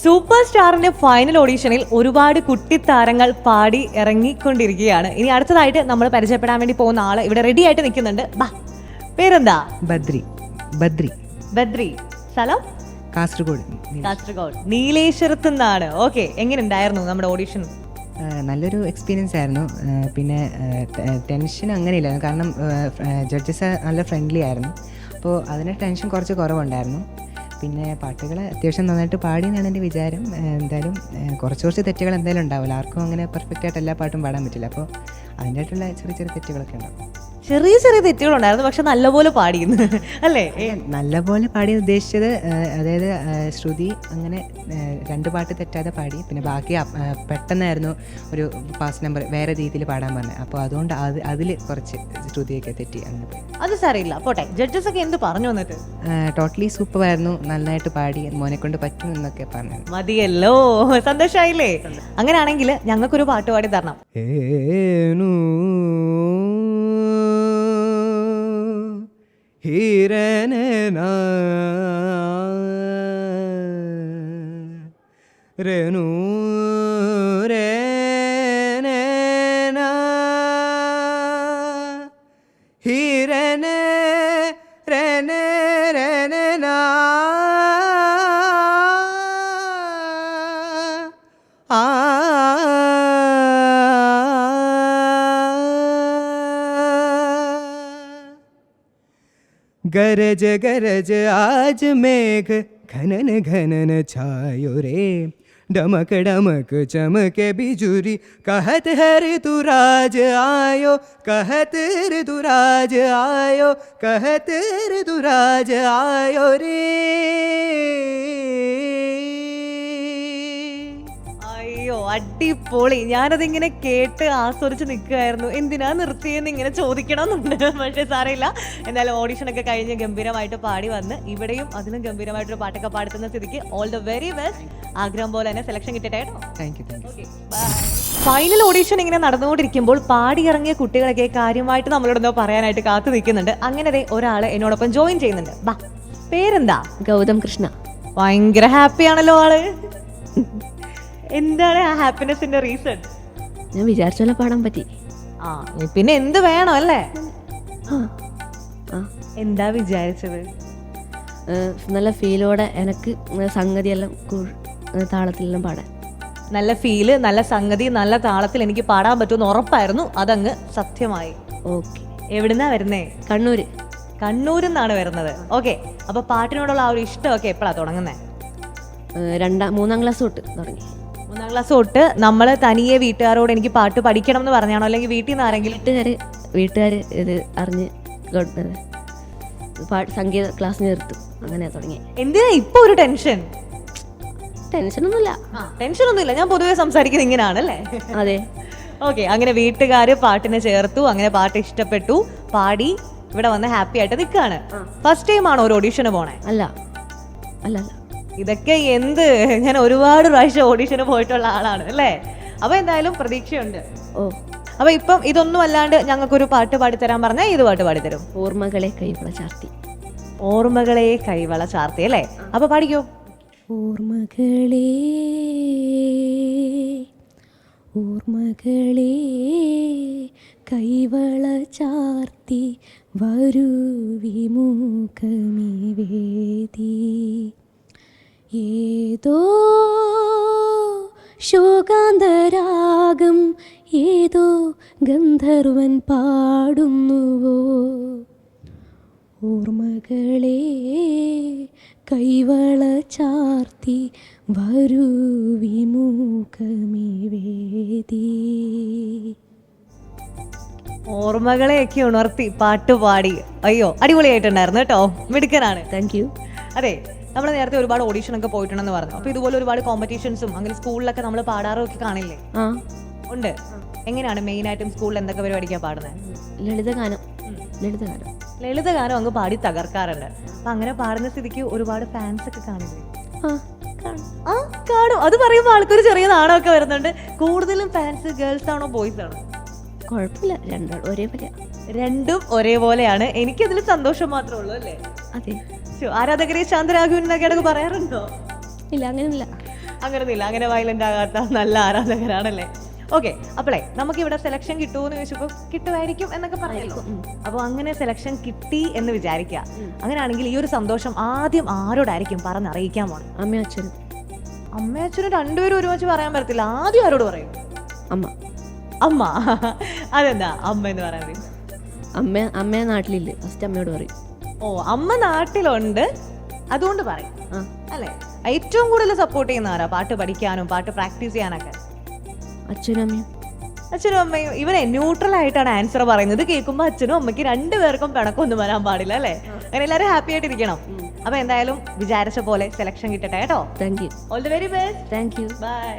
Super സ്റ്റാറിന്റെ final ഓഡീഷനിൽ ഒരുപാട് കുട്ടി താരങ്ങൾ പാടി ഇറങ്ങിക്കൊണ്ടിരിക്കുകയാണ്. ഇനി അടുത്തതായിട്ട് നമ്മൾ പരിചയപ്പെടാൻ വേണ്ടി പോകുന്ന ആൾ ഇവിടെ റെഡി ആയിട്ട് നിൽക്കുന്നുണ്ട്. ബാ പേരെന്താ? ബദ്രി ബദ്രി. ബദ്രി സ്ഥലം? കാസർഗോഡ്. കാസർഗോഡ്. നീലേശ്വരത്തു നിന്നാണ്. ഓക്കെ എങ്ങനെ ഉണ്ടായിരുന്നു നമ്മുടെ ഓഡീഷൻ? നല്ലൊരു എക്സ്പീരിയൻസ് ആയിരുന്നു. പിന്നെ ടെൻഷൻ അങ്ങനെ അങ്ങനെയില്ലായിരുന്നു. കാരണം ജഡ്ജസ് നല്ല ഫ്രണ്ട്ലി ആയിരുന്നു. അപ്പോൾ അതിന് ടെൻഷൻ കുറച്ച് കുറവുണ്ടായിരുന്നു. പിന്നെ പാട്ടുകൾ അത്യാവശ്യം നന്നായിട്ട് പാടി എന്നാണ് എന്റെ വിചാരം. എന്തായാലും കുറച്ച് കുറച്ച് തെറ്റുകൾ എന്തായാലും ഉണ്ടാവില്ല ആർക്കും അങ്ങനെ പെർഫെക്റ്റ് ആയിട്ട് എല്ലാ പാട്ടും പാടാൻ പറ്റില്ല. അപ്പോൾ അതിന്റെ ആയിട്ടുള്ള ചെറിയ ചെറിയ തെറ്റുകളൊക്കെ ഉണ്ടാവും. ചെറിയ ചെറിയ തെറ്റുകളുണ്ടായിരുന്നു പക്ഷെ നല്ലപോലെ പാടിയിരുന്നു. അല്ലേ? നല്ലപോലെ പാടി ഉദ്ദേശിച്ചത് അതായത് ശ്രുതി അങ്ങനെ രണ്ട് പാട്ട് തെറ്റാതെ പാടി. പിന്നെ ബാക്കി പെട്ടെന്നായിരുന്നു ഒരു പാസ് നമ്പർ വേറെ രീതിയിൽ പാടാൻ പറഞ്ഞത്. അപ്പോൾ അതുകൊണ്ട് അത് അതിൽ കുറച്ച് ശ്രുതിയൊക്കെ തെറ്റി അങ്ങനെ പോയി. അത് സാറിയില്ല പോട്ടെ ജഡ്ജസ് ഒക്കെ എന്ത് പറഞ്ഞു വന്നിട്ട്? ടോട്ടലി സൂപ്പർ ആയിരുന്നു നന്നായിട്ട് പാടി മോനെ കൊണ്ട് പറ്റും എന്നൊക്കെ പറഞ്ഞു മതിയല്ലോ. സന്തോഷമായില്ലേ അങ്ങനെയാണെങ്കിൽ ഞങ്ങൾക്കൊരു പാട്ട് പാടി തരണം. ഏനു ಹಿರನ ರೇನು गरज गरज आज मेघ घनन घनन छायो रे। डमक डमक चमके बिजुरी कहत है ऋतुराज आयो कहत ऋतुराज आयो कहत ऋतुराज आयो रे അയ്യോ അടിപൊളി. ഞാനതിങ്ങനെ കേട്ട് ആസ്വദിച്ച് നിൽക്കുകയായിരുന്നു. എന്തിനാ നിർത്തിയെന്ന് ഇങ്ങനെ ചോദിക്കണമെന്നുണ്ട്. പക്ഷേ സാരമില്ല. എന്നാലും ഓഡിഷനൊക്കെ കഴിഞ്ഞ് ഗംഭീരമായിട്ട് പാടി വന്ന് ഇവിടെയും അതിലും ഗംഭീരമായിട്ടൊരു പാട്ടൊക്കെ പാടുത്തുന്ന സ്ഥിതിക്ക് ഓൾ ദ വെരി ബെസ്റ്റ് ആഗ്രഹം പോലെ തന്നെ സെലക്ഷൻ കിട്ടട്ടെ കേട്ടോ. Thank you thank you final audition ഇങ്ങനെ നടന്നുകൊണ്ടിരിക്കുമ്പോൾ പാടിയിറങ്ങിയ കുട്ടികളൊക്കെ കാര്യമായിട്ട് നമ്മളോട് എന്തോ പറയാനായിട്ട് കാത്തു നിൽക്കുന്നുണ്ട്. അങ്ങനെ ദേ ഒരാൾ എന്നോടൊപ്പം ജോയിൻ ചെയ്യുന്നുണ്ട്. ബാ പേരെന്താ? ഗൗതം കൃഷ്ണ. ഭയങ്കര ഹാപ്പി ആണല്ലോ ആൾ. എന്താണ് ആ ഹാപ്പിനെസിന്റെ റീസൺ ഞാൻ വിചാരിച്ച പോലെ പാടാൻ പറ്റി. ആ പിന്നെ എന്ത് വേണം അല്ലേ? ആ ആ. എന്താ വിചാരിച്ചത്? നല്ല ഫീലോടെ എനിക്ക് സംഗതിയെല്ലാം എല്ലാം താളത്തിലെല്ലാം പാടാൻ. നല്ല ഫീൽ നല്ല സംഗതി നല്ല താളത്തിൽ എനിക്ക് പാടാൻ പറ്റുമെന്ന് ഉറപ്പായിരുന്നു. അതങ്ങ് സത്യമായി. ഓക്കെ. എവിടുന്നാ വരുന്നേ? കണ്ണൂര്. കണ്ണൂരിൽ നിന്നാണ് വരുന്നത്. ഓക്കെ. അപ്പൊ പാട്ടിനോടുള്ള ആ ഒരു ഇഷ്ടമൊക്കെ എപ്പോഴാ തുടങ്ങുന്നത് രണ്ടാം മൂന്നാം ക്ലാസ് തൊട്ട് തുടങ്ങി. ക്ലാസ് തൊട്ട് നമ്മൾ തനിയെ വീട്ടുകാരോട് എനിക്ക് പാട്ട് പഠിക്കണം എന്ന് പറഞ്ഞാണോ? അല്ലെങ്കിൽ വീട്ടിൽ നിന്ന് ആരെങ്കിലും വീട്ടുകാർ വീട്ടുകാർ ഇത് അറിഞ്ഞ് പാട്ട് സംഗീത ക്ലാസ് നിർത്തും. അങ്ങനെ തുടങ്ങി. എന്തിനാ ഇപ്പൊ ഒരു ടെൻഷൻ ടെൻഷനൊന്നുമില്ല. ഞാൻ പൊതുവെ സംസാരിക്കുന്നത് ഇങ്ങനെയാണ് അല്ലേ? അതെ. ഓക്കെ അങ്ങനെ വീട്ടുകാര് പാട്ടിനെ ചേർത്തു അങ്ങനെ പാട്ട് ഇഷ്ടപ്പെട്ടു പാടി ഇവിടെ വന്ന് ഹാപ്പി ആയിട്ട് നിൽക്കുകയാണ്. ഫസ്റ്റ് ടൈം ആണോ ഒരു ഓഡീഷന് പോണേ? അല്ല. അല്ല അല്ല. ഇതൊക്കെ എന്ത്? ഞാൻ ഒരുപാട് പ്രാവശ്യം ഓഡീഷന് പോയിട്ടുള്ള ആളാണ് അല്ലേ? അപ്പൊ എന്തായാലും പ്രതീക്ഷയുണ്ട്. ഓ. അപ്പൊ ഇപ്പം ഇതൊന്നും അല്ലാണ്ട് ഞങ്ങൾക്കൊരു പാട്ട് പാടിത്തരാൻ പറഞ്ഞാൽ ഏത് പാട്ട് പാടിത്തരും? ഓർമ്മകളെ കൈവള ചാർത്തി. ഓർമ്മകളെ കൈവള ചാർത്തി അല്ലേ? അപ്പൊ പാടിക്കോ. ഓർമ്മകളെ ഓർമ്മകളെ കൈവള ചാർത്തി വരൂ വിമുഖമി വേദി. ഏതോ ശോകാന്തരാഗം ഏതോ ഗന്ധർവൻ പാടുന്നുവോ? ഓർമ്മകളെ കൈവള ചാർത്തി വരൂ വിമുഖമി വേദി ഓർമ്മകളെയൊക്കെ ഉണർത്തി പാട്ടുപാടി അയ്യോ അടിപൊളിയായിട്ടുണ്ടായിരുന്നു കേട്ടോ. മിടുക്കനാണ്. താങ്ക് യു അതെ നമ്മൾ നേരത്തെ ഒരുപാട് ഓഡീഷൻ ഒക്കെ പോയിട്ടുണ്ടെന്ന് പറഞ്ഞു. അപ്പൊ ഇതുപോലെ ഒരുപാട് കോമ്പറ്റീഷൻസും അങ്ങനെ സ്കൂളിലൊക്കെ നമ്മൾ പാടാറും ഒക്കെ കാണില്ലേ ഉണ്ട്. എങ്ങനെയാണ് മെയിൻ ആയിട്ടും സ്കൂളിൽ എന്തൊക്കെ പരിപാടിക്കാ പാടുന്നത് ലളിതഗാനം ലളിതഗാനം ലളിതഗാനം അങ്ങ് പാടി തകർക്കാറുണ്ട്. അപ്പൊ അങ്ങനെ പാടുന്ന സ്ഥിതിക്ക് ഒരുപാട് ഫാൻസ് ഒക്കെ കാണില്ലേ? ആ. കാണും. അത് പറയുമ്പോൾ ആൾക്കൊരു ചെറിയ നാണമൊക്കെ വരുന്നുണ്ട്. കൂടുതലും ഫാൻസ് ഗേൾസ് ആണോ ബോയ്സ് ആണോ? കുഴപ്പമില്ല. രണ്ടാളും ഒരേപോലെ രണ്ടും ഒരേപോലെയാണ്. എനിക്കതിൽ സന്തോഷം മാത്രമേ ഉള്ളൂ അല്ലേ? അതെ. ആരാധകരെ ശാന്തരാഘവൻ കിടക്ക് പറയാറുണ്ടോ? ഇല്ല അങ്ങനെ ഇല്ല അങ്ങനെ വയലന്റ് ആകാത്ത നല്ല ആരാധകരാണല്ലേ? ഓക്കെ അപ്പോളേ നമുക്ക് ഇവിടെ സെലക്ഷൻ കിട്ടുമെന്ന് ചോദിച്ചപ്പോൾ കിട്ടുമായിരിക്കും എന്നൊക്കെ പറഞ്ഞല്ലോ. അപ്പോൾ അങ്ങനെ സെലക്ഷൻ കിട്ടി എന്ന് വിചാരിക്കുക. അങ്ങനെയാണെങ്കിൽ ഈ ഒരു സന്തോഷം ആദ്യം ആരോടായിരിക്കും പറഞ്ഞറിയിക്കാൻ പോണം? അമ്മയും അച്ഛനും. അമ്മയും അച്ഛനും രണ്ടുപേരും ഒരുമിച്ച് പറയാൻ പറ്റത്തില്ല. ആദ്യം ആരോട് പറയും? അമ്മ. അമ്മ. അതെന്താ? അമ്മ എന്ന് പറയാൻ അമ്മ അമ്മ നാട്ടിലില്ല? ഫസ്റ്റ് അമ്മയോട് പറയും. ഓ അമ്മ നാട്ടിലുണ്ട്. അതുകൊണ്ട് പറയും. അല്ലേ? ഏറ്റവും കൂടുതൽ സപ്പോർട്ട് ചെയ്യുന്നവരാ പാട്ട് പഠിക്കാനും പാട്ട് പ്രാക്ടീസ് ചെയ്യാനൊക്കെ. അച്ഛനും അച്ഛനും അമ്മയും. ഇവനെ ന്യൂട്രൽ ആയിട്ടാണ് ആൻസർ പറയുന്നത്. കേൾക്കുമ്പോൾ അച്ഛനും അമ്മയ്ക്ക് രണ്ടുപേർക്കും പിണക്കൊന്നും വരാൻ പാടില്ല അല്ലേ? അങ്ങനെ എല്ലാവരും ഹാപ്പി ആയിട്ടിരിക്കണം. അപ്പൊ എന്തായാലും വിചാരിച്ച പോലെ സെലക്ഷൻ കിട്ടട്ടെ കേട്ടോ? Thank you all the very best thank you bye